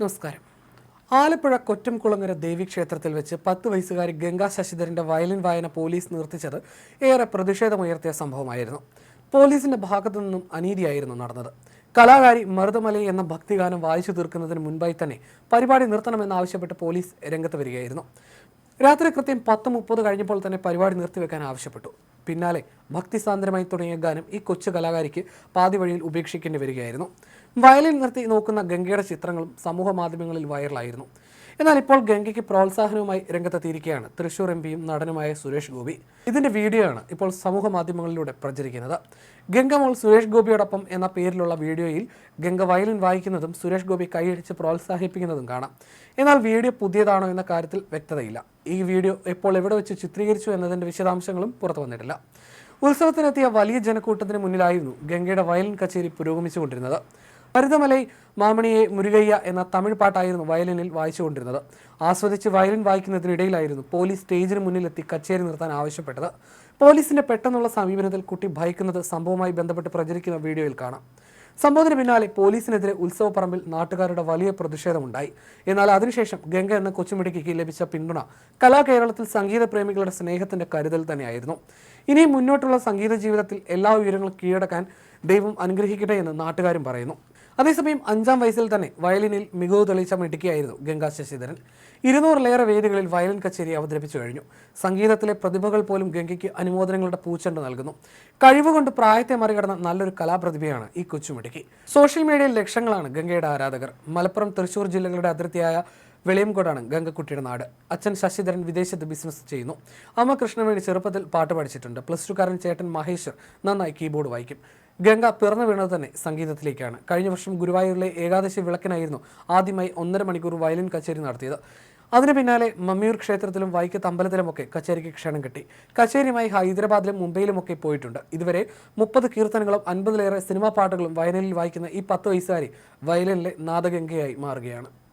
നമസ്കാരം. ആലപ്പുഴ കൊറ്റംകുളങ്ങര ദേവീക്ഷേത്രത്തിൽ വെച്ച് പത്ത് വയസ്സുകാരി ഗംഗാ ശശിധരന്റെ വയലിൻ വായന പോലീസ് നിർത്തിച്ചത് ഏറെ പ്രതിഷേധമുയർത്തിയ സംഭവമായിരുന്നു. പോലീസിന്റെ ഭാഗത്തു നിന്നും അനീതിയായിരുന്നു നടന്നത്. കലാകാരി മരുതമലൈ എന്ന ഭക്തിഗാനം വായിച്ചു തീർക്കുന്നതിന് മുൻപായി തന്നെ പരിപാടി നിർത്തണമെന്നാവശ്യപ്പെട്ട് പോലീസ് രംഗത്ത് വരികയായിരുന്നു. രാത്രി കൃത്യം പത്ത് മുപ്പത് കഴിഞ്ഞപ്പോൾ തന്നെ പരിപാടി നിർത്തിവെക്കാൻ ആവശ്യപ്പെട്ടു. പിന്നാലെ ഭക്തിസാന്ദ്രമായി തുടങ്ങിയ ഗാനം ഈ കൊച്ചു കലാകാരിക്ക് പാതി വഴിയിൽ ഉപേക്ഷിക്കേണ്ടി വരികയായിരുന്നു. വയലിൻ നിർത്തി നോക്കുന്ന ഗംഗയുടെ ചിത്രങ്ങളും സമൂഹ മാധ്യമങ്ങളിൽ വൈറലായിരുന്നു. എന്നാൽ ഇപ്പോൾ ഗംഗയ്ക്ക് പ്രോത്സാഹനവുമായി രംഗത്തെത്തിയിരിക്കുകയാണ് തൃശൂർ എം പിയും നടനുമായ സുരേഷ് ഗോപി. ഇതിന്റെ വീഡിയോ ആണ് ഇപ്പോൾ സമൂഹ മാധ്യമങ്ങളിലൂടെ പ്രചരിക്കുന്നത്. ഗംഗ മോൾ സുരേഷ് ഗോപിയോടൊപ്പം എന്ന പേരിലുള്ള വീഡിയോയിൽ ഗംഗ വയലിൻ വായിക്കുന്നതും സുരേഷ് ഗോപി കൈയടിച്ച് പ്രോത്സാഹിപ്പിക്കുന്നതും കാണാം. എന്നാൽ വീഡിയോ പുതിയതാണോ എന്ന കാര്യത്തിൽ വ്യക്തതയില്ല. ഈ വീഡിയോ എപ്പോൾ എവിടെ വെച്ച് ചിത്രീകരിച്ചു എന്നതിന്റെ വിശദാംശങ്ങളും പുറത്തു വന്നിട്ടില്ല. ഉത്സവത്തിനെത്തിയ വലിയ ജനക്കൂട്ടത്തിന് മുന്നിലായിരുന്നു ഗംഗയുടെ വയലിൻ കച്ചേരി പുരോഗമിച്ചുകൊണ്ടിരുന്നത്. ഹരിതമലൈ മാമണിയെ മുരുകയ്യ എന്ന തമിഴ് പാട്ടായിരുന്നു വയലിനിൽ വായിച്ചുകൊണ്ടിരുന്നത്. ആസ്വദിച്ച് വയലിൻ വായിക്കുന്നതിനിടയിലായിരുന്നു പോലീസ് സ്റ്റേജിന് മുന്നിലെത്തി കച്ചേരി നിർത്താൻ ആവശ്യപ്പെട്ടത്. പോലീസിന്റെ പെട്ടെന്നുള്ള സമീപനത്തിൽ കുട്ടി ഭയക്കുന്നത് സംഭവവുമായി ബന്ധപ്പെട്ട് പ്രചരിക്കുന്ന വീഡിയോയിൽ കാണാം. സംഭവത്തിന് പിന്നാലെ പോലീസിനെതിരെ ഉത്സവപ്പറമ്പിൽ നാട്ടുകാരുടെ വലിയ പ്രതിഷേധമുണ്ടായി. എന്നാൽ അതിനുശേഷം ഗംഗ എന്ന കൊച്ചുമിടുക്കിക്ക് ലഭിച്ച പിന്തുണ കലാകേരളത്തിൽ സംഗീത പ്രേമികളുടെ സ്നേഹത്തിന്റെ കരുതൽ തന്നെയായിരുന്നു. ഇനിയും മുന്നോട്ടുള്ള സംഗീത ജീവിതത്തിൽ എല്ലാ ഉയരങ്ങളും കീഴടക്കാൻ ദൈവം അനുഗ്രഹിക്കട്ടെ എന്ന് നാട്ടുകാരും പറയുന്നു. അതേസമയം അഞ്ചാം വയസ്സിൽ തന്നെ വയലിനിൽ മികവ് തെളിയിച്ച മിടുക്കിയായിരുന്നു ഗംഗാ ശശിധരൻ. ഇരുന്നൂറിലേറെ വേദികളിൽ വയലിൻ കച്ചേരി അവതരിപ്പിച്ചു കഴിഞ്ഞു. സംഗീതത്തിലെ പ്രതിഭകൾ പോലും ഗംഗയ്ക്ക് അനുമോദനങ്ങളുടെ പൂച്ചെണ്ട് നൽകുന്നു. കഴിവുകൊണ്ട് പ്രായത്തെ മറികടന്ന നല്ലൊരു കലാപ്രതിഭയാണ് ഈ കൊച്ചുമിടുക്കി സോഷ്യൽ മീഡിയയിൽ ലക്ഷങ്ങളാണ് ഗംഗയുടെ ആരാധകർ. മലപ്പുറം തൃശൂർ ജില്ലകളുടെ അതിർത്തിയായ വെളിയംകോടാണ് ഗംഗക്കുട്ടിയുടെ നാട്. അച്ഛൻ ശശിധരൻ വിദേശത്ത് ബിസിനസ് ചെയ്യുന്നു. അമ്മ കൃഷ്ണവേണി ചെറുപ്പത്തിൽ പാട്ട് പഠിച്ചിട്ടുണ്ട്. പ്ലസ് ടുക്കാരൻ ചേട്ടൻ മഹേശ്വർ നന്നായി കീബോർഡ് വായിക്കും. ഗംഗ പിറന്നു വീണത് തന്നെ സംഗീതത്തിലേക്കാണ്. കഴിഞ്ഞ വർഷം ഗുരുവായൂരിലെ ഏകാദശി വിളക്കിനായിരുന്നു ആദ്യമായി ഒന്നര മണിക്കൂർ വയലിൻ കച്ചേരി നടത്തിയത്. അതിനു പിന്നാലെ മമ്മിയൂർ ക്ഷേത്രത്തിലും വൈക്കത്ത് അമ്പലത്തിലുമൊക്കെ കച്ചേരിക്ക് ക്ഷണം കിട്ടി. കച്ചേരിയുമായി ഹൈദരാബാദിലും മുംബൈയിലുമൊക്കെ പോയിട്ടുണ്ട്. ഇതുവരെ മുപ്പത് കീർത്തനങ്ങളും അൻപതിലേറെ സിനിമാ പാട്ടുകളും വയലിനിൽ വായിക്കുന്ന ഈ പത്ത് വയസ്സുകാരി വയലിനിലെ നാദഗംഗയായി മാറുകയാണ്.